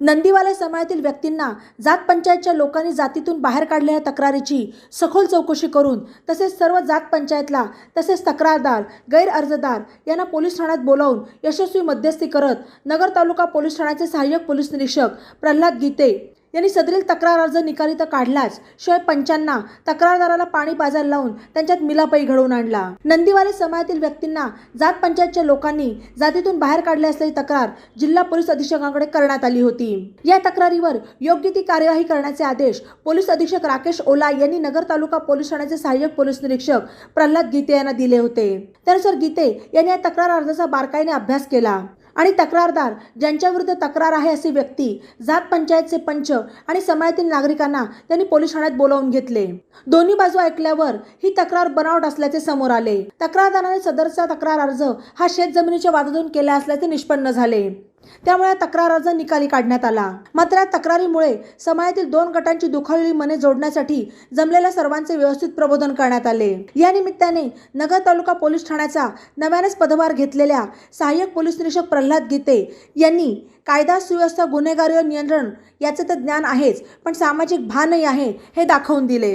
नंदीवाले समाजातील व्यक्तींना जात पंचायतच्या लोकांनी जातीतून बाहेर काढलेल्या तक्रारीची सखोल चौकशी करून तसेच सर्व जात पंचायतला तसेच तक्रारदार गैरअर्जदार यांना पोलीस ठाण्यात बोलावून यशस्वी मध्यस्थी करत नगर तालुका पोलीस ठाण्याचे सहाय्यक पोलीस निरीक्षक प्रल्हाद गीते यांनी सदरील तक्रार अर्ज निकाली तर काढलाच. शिवाय पंचांना तक्रारदाराला पाणी बाजार लावून त्यांच्यात मिलापही घडवून आणला. नंदीवाले समाजातील व्यक्तींना जात पंचायतच्या लोकांनी जातीतून बाहेर काढले असल्याची तक्रार जिल्हा पोलीस अधीक्षकांकडे करण्यात आली होती. या तक्रारीवर योग्य ती कार्यवाही करण्याचे आदेश पोलीस अधीक्षक राकेश ओला यांनी नगर तालुका पोलीस ठाण्याचे सहाय्यक पोलीस निरीक्षक प्रल्हाद गीते यांना दिले होते. त्यानुसार गीते यांनी या तक्रार अर्जाचा बारकाईने अभ्यास केला. आणि तक्रारदार ज्यांच्याविरुद्ध तक्रार आहे अशी व्यक्ती जात पंचायतचे पंच आणि समाजातील नागरिकांना त्यांनी पोलीस ठाण्यात बोलावून घेतले. दोन्ही बाजू ऐकल्यावर ही तक्रार बनावट असल्याचे समोर आले. तक्रारदाराने सदरचा तक्रार अर्ज हा शेत जमिनीच्या वादातून केला असल्याचे निष्पन्न झाले. त्यामुळे तक्रार अर्ज निकाली काढण्यात आला. मात्र या तक्रारीमुळे समाजातील दोन गटांची दुखावलेली मने जोडण्यासाठी जमलेल्या सर्वांचे व्यवस्थित प्रबोधन करण्यात आले. या निमित्ताने नगर तालुका पोलीस ठाण्याचा नव्यानेच पदभार घेतलेल्या सहाय्यक पोलीस निरीक्षक प्रल्हाद गीते यांनी कायदा सुव्यवस्था गुन्हेगारी नियंत्रण याचे तर ज्ञान आहेच पण सामाजिक भानही आहे हे दाखवून दिले.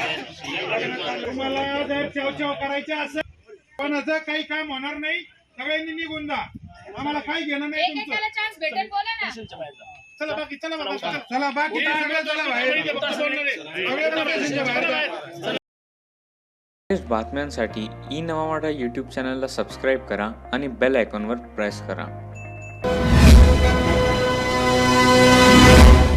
तुम्हाला जर चेव चेव करायचे असेल कोणाचं काही काम होणार नाही. सगळ्यांनी निघून जा. आम्हाला काही घेणं नाही तुमचं. एकेकाला चान्स भेटेल बोला ना. चला बाकी चला बाबा चला. चला. बाकी सगळे चला बाहेर. सगळे चला स्टेशनच्या बाहेर जा. लेटेस्ट बातम्यांसाठी ई नवा मराठा यूट्यूब चॅनलला सबस्क्राईब करा आणि बेल आयकॉनवर प्रेस करा.